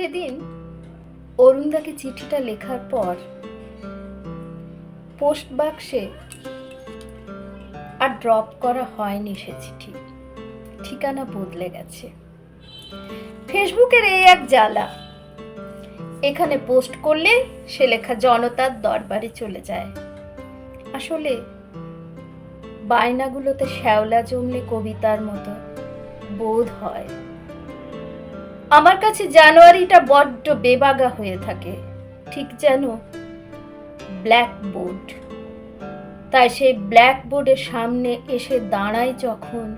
সেদিন অরুণদাকে চিঠিটা লেখার পর পোস্ট বাক্সে আর ড্রপ করা হয়নি সে চিঠি। ঠিকানা বদলে গেছে। ফেসবুকের এই এক জ্বালা। এখানে পোস্ট করলে সে লেখা জনতার দরবারে চলে যায়। আসলে বায়নাগুলোতে শ্যাওলা জমলে কবিতার মতো বোধ হয়। আমার কাছে জানুয়ারিটা বড্ড বেবাগা হয়ে থাকে। ঠিক যেন ব্ল্যাকবোর্ড। তাই সেই ব্ল্যাকবোর্ডের সামনে এসে দাঁড়ায় যখন,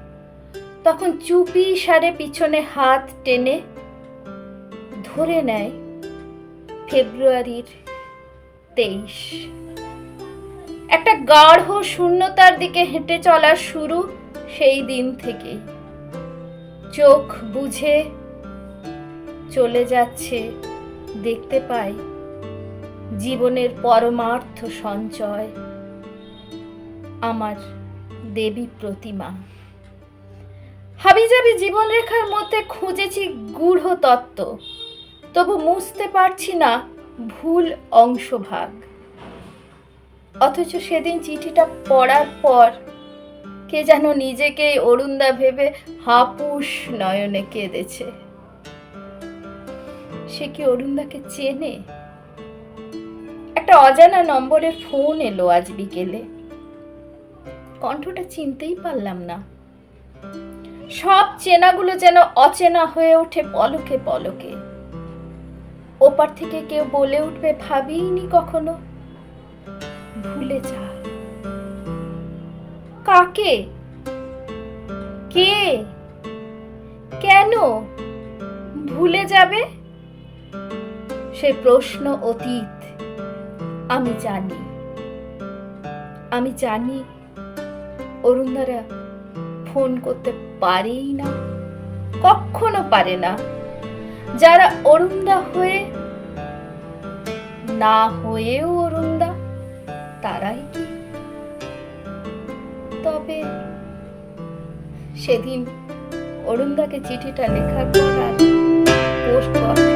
তখন চুপি সারে পিছনে হাত টেনে ধরে নেয় ফেব্রুয়ারির তেইশ। একটা গাঢ় শূন্যতার দিকে হেঁটে চলা শুরু সেই দিন থেকে চোখ বুঝে চলে যাচ্ছে, দেখতে পাই জীবনের পরমার্থ সঞ্চয়, আমার দেবী প্রতিমা। হাবিজাবি জীবনরেখার মধ্যে খুঁজেছি গূঢ় তত্ত্ব, তবু মুছতে পারছি না ভুল অংশভাগ। অথচ সেদিন চিঠিটা পড়ার পর কে যেন নিজেকে অরুণদা ভেবে হাপুস নয়নে কেঁদেছে। সে কি অরুণদাকে চেনে? একটা অজানা নম্বরের ফোন এলো আজ বিকেলে। কণ্ঠটা চিনতেই পারলাম না। সব চেনাগুলো যেন অচেনা হয়ে ওঠে পলকে পলকে। ওপার থেকে কেউ বলে উঠবে ভাবিনি কখনো? ভুলে যা। কাকে? কে? কেন? ভুলে যাবে? সে প্রশ্ন অতীত। আমি জানি। আমি জানি অরুণদারা ফোন করতে পারেই না কখনো পারে না। যারা অরুণদা হয়ে না হয়েও অরুণদা, তারাই কি? তবে সেদিন অরুণদাকে চিঠিটা লেখার পর আর